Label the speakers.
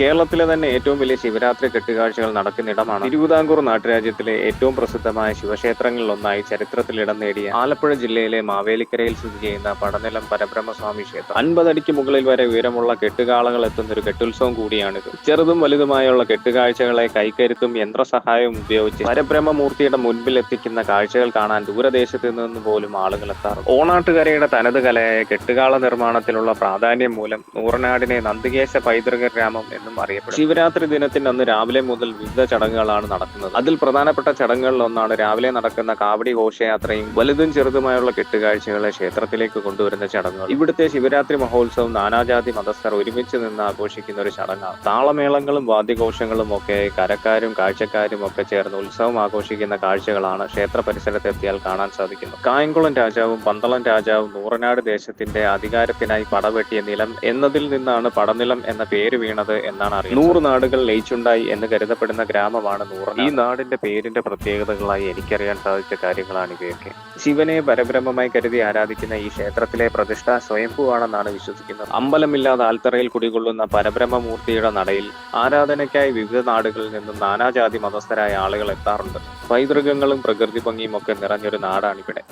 Speaker 1: കേരളത്തിലെ തന്നെ ഏറ്റവും വലിയ ശിവരാത്രി കെട്ടുകാഴ്ചകൾ നടക്കുന്ന ഇടമാണ് തിരുവിതാംകൂർ നാട്ടുരാജ്യത്തിലെ ഏറ്റവും പ്രസിദ്ധമായ ശിവക്ഷേത്രങ്ങളിൽ ഒന്നായി ചരിത്രത്തിൽ ഇടം നേടിയ ആലപ്പുഴ ജില്ലയിലെ മാവേലിക്കരയിൽ സ്ഥിതി ചെയ്യുന്ന പടനിലം പരബ്രഹ്മസ്വാമി ക്ഷേത്രം. അൻപതടിക്ക് മുകളിൽ വരെ ഉയരമുള്ള കെട്ടുകാളകൾ എത്തുന്ന ഒരു കെട്ടുത്സവം കൂടിയാണിത്. ചെറുതും വലുതുമായുള്ള കെട്ടുകാഴ്ചകളെ കൈക്കരുത്തും യന്ത്രസഹായവും ഉപയോഗിച്ച് പരബ്രഹ്മമൂർത്തിയുടെ മുൻപിൽ എത്തിക്കുന്ന കാഴ്ചകൾ കാണാൻ ദൂരദേശത്ത് നിന്ന് പോലും ആളുകൾ എത്താറ് ഓണാട്ടുകരയുടെ തനത് കലയായ കെട്ടുകാള നിർമ്മാണത്തിലുള്ള പ്രാധാന്യം മൂലം നൂറനാടിനെ നന്ദികേശ പൈതൃക ഗ്രാമം എന്നും അറിയപ്പെടും ശിവരാത്രി ദിനത്തിന് അന്ന് രാവിലെ മുതൽ വിവിധ ചടങ്ങുകളാണ് നടക്കുന്നത്. അതിൽ പ്രധാനപ്പെട്ട ചടങ്ങുകളിൽ ഒന്നാണ് രാവിലെ നടക്കുന്ന കാവടി ഘോഷയാത്രയും വലുതും ചെറുതുമായുള്ള കെട്ടുകാഴ്ചകളെ ക്ഷേത്രത്തിലേക്ക് കൊണ്ടുവരുന്ന ചടങ്ങുകൾ ഇവിടുത്തെ ശിവരാത്രി മഹോത്സവം നാനാജാതി മതസ്ഥർ ഒരുമിച്ച് നിന്ന് ആഘോഷിക്കുന്ന ഒരു ചടങ്ങാണ്. താളമേളങ്ങളും വാദ്യഘോഷങ്ങളും ഒക്കെ കരക്കാരും കാഴ്ചക്കാരും ഒക്കെ ചേർന്ന് ഉത്സവം ആഘോഷിക്കുന്ന കാഴ്ചകളാണ് ക്ഷേത്ര പരിസരത്തെത്തിയാൽ കാണാൻ സാധിക്കുന്നത്. കായംകുളം രാജാവും പന്തളം രാജാവും നൂറനാട് ദേശത്തിന്റെ അധികാരത്തിനായി പടവെട്ടിയ നിലം എന്നതിൽ നിന്നാണ് പടനിലം എന്ന പേര് വീണത് എന്നാണ് അറിയുന്നത്. നൂറ് നാടുകൾ ലയിച്ചുണ്ടായി എന്ന് കരുതപ്പെടുന്ന ഗ്രാമമാണ് നൂറ് ഈ നാടിന്റെ പേരിന്റെ പ്രത്യേകതകളായി എനിക്കറിയാൻ സാധിച്ച കാര്യങ്ങളാണ് ഇവയൊക്കെ. ശിവനെ പരബ്രഹ്മമായി കരുതി ആരാധിക്കുന്ന ഈ ക്ഷേത്രത്തിലെ പ്രതിഷ്ഠ സ്വയംഭൂവാണെന്നാണ് വിശ്വസിക്കുന്നത്. അമ്പലമില്ലാതെ ആൽത്തറയിൽ കുടികൊള്ളുന്ന പരബ്രഹ്മമൂർത്തിയുടെ നടയിൽ ആരാധനയ്ക്കായി വിവിധ നാടുകളിൽ നിന്നും നാനാജാതി മതസ്ഥരായ ആളുകൾ എത്താറുണ്ട്. പൈതൃകങ്ങളും പ്രകൃതി ഭംഗിയും ഒക്കെ നിറഞ്ഞൊരു നാടാണിവിടെ.